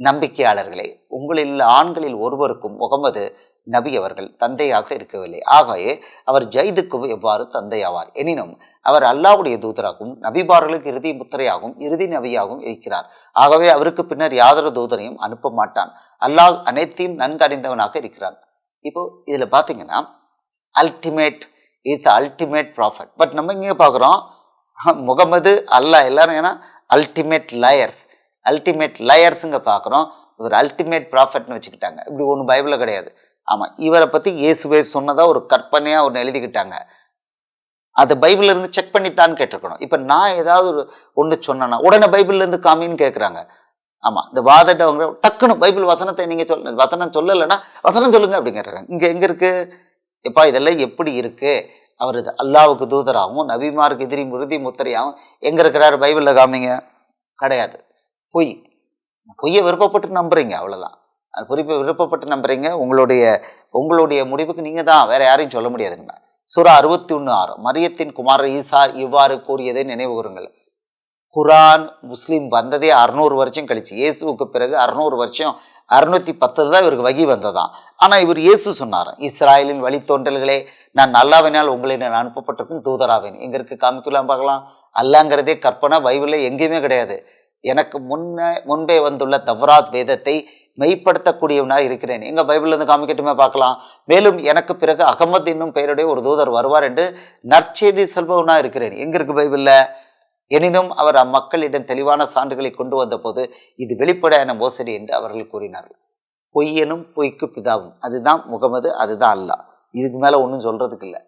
நம்பிக்கையாளர்களே உங்களில் ஆண்களில் ஒருவருக்கும் முகமது நபி அவர்கள் தந்தையாக இருக்கவில்லை. ஆகவே அவர் ஜெயிதுக்கும் எவ்வாறு தந்தையாவார்? எனினும் அவர் அல்லாவுடைய தூதராகவும் நபிபார்களுக்கு இறுதி முத்திரையாகவும் இறுதி நபியாகவும் இருக்கிறார். ஆகவே அவருக்கு பின்னர் யாதொரு தூதரையும் அனுப்ப மாட்டான். அல்லாஹ் அனைத்தையும் நன்கு அறிந்தவனாக இருக்கிறான். இப்போ இதில் பார்த்தீங்கன்னா ultimate is ultimate profit but நம்ம இங்கே பார்க்குறோம் முகமது அல்லாஹ் எல்லாரும் ஏன்னா அல்டிமேட் லயர்ஸ் அல்டிமேட் லயர்ஸுங்க பார்க்குறோம் இவர் அல்டிமேட் ப்ராஃபிட்னு வச்சுக்கிட்டாங்க. இப்படி ஒன்றும் பைபிளில் கிடையாது. ஆமாம் இவரை பற்றி இயேசுவே சொன்னதாக ஒரு கற்பனையாக ஒன்று எழுதிக்கிட்டாங்க. அது பைபிள்ல இருந்து செக் பண்ணித்தான் கேட்டிருக்கணும். இப்போ நான் ஏதாவது ஒரு ஒன்று சொன்னேன்னா உடனே பைபிள்ல இருந்து காமின்னு கேட்குறாங்க ஆமாம் இந்த வாதட்டவங்க டக்குன்னு பைபிள் வசனத்தை நீங்கள் சொல்ல வசனம் சொல்லலைன்னா வசனம் சொல்லுங்க அப்படின்னு கேட்டிருக்காங்க. இங்கே எங்கே இருக்குது எப்பா இதெல்லாம் எப்படி இருக்குது அவர் இது அல்லாவுக்கு தூதராகவும் நபிமாருக்கு எதிரி உறுதி முத்திரையாகவும் எங்கே இருக்கிறாரு பைபிளில் காமிங்க? கிடையாது. பொய். பொய்யை விருப்பப்பட்டு நம்புறீங்க அவ்வளோதான் அது குறிப்பை விருப்பப்பட்டு நம்புறீங்க உங்களுடைய உங்களுடைய முடிவுக்கு நீங்கள் தான் வேற யாரையும் சொல்ல முடியாதுங்க சுரா அறுபத்தி ஒன்று ஆறு மரியத்தின் குமாரர் ஈசா இவ்வாறு கூறியதை நினைவு கூறுங்கள். குரான் முஸ்லீம் வந்ததே அறுநூறு வருஷம் கழிச்சு இயேசுவுக்கு பிறகு அறுநூறு வருஷம் அறுநூத்தி பத்து தான் இவருக்கு வகி வந்ததாம். ஆனால் இவர் இயேசு சொன்னார் இஸ்ராயலின் வழித்தோன்றல்களே நான் நல்லாவினால் உங்களை நான் அனுப்பப்பட்டிருக்கும் தூதராவேன். எங்க இருக்கு காமிக்கலாம் பார்க்கலாம். அல்லாங்கிறதே கற்பனை பைபிளில் எங்கேயுமே கிடையாது. எனக்கு முன்னே முன்பே வந்துள்ள தவ்ராத் வேதத்தை மெய்ப்படுத்தக்கூடியவனாக இருக்கிறேன். எங்கள் பைபிள்லேருந்து காமிக்கட்டுமே பார்க்கலாம். மேலும் எனக்கு பிறகு அகமது என்னும் பெயருடைய ஒரு தூதர் வருவார் என்று நற்செய்தி செல்பவனாக இருக்கிறேன். எங்கே இருக்கு பைபிளில்? எனினும் அவர் அம்மக்களிடம் தெளிவான சான்றுகளை கொண்டு வந்தபோது இது வெளிப்படையான மோசடி என்று அவர்கள் கூறினார்கள். பொய்யனும் பொய்க்கு பிதாவும். அதுதான் முகமது அதுதான் அல்லாஹ். இதுக்கு மேலே ஒன்றும் சொல்கிறதுக்கு இல்லை.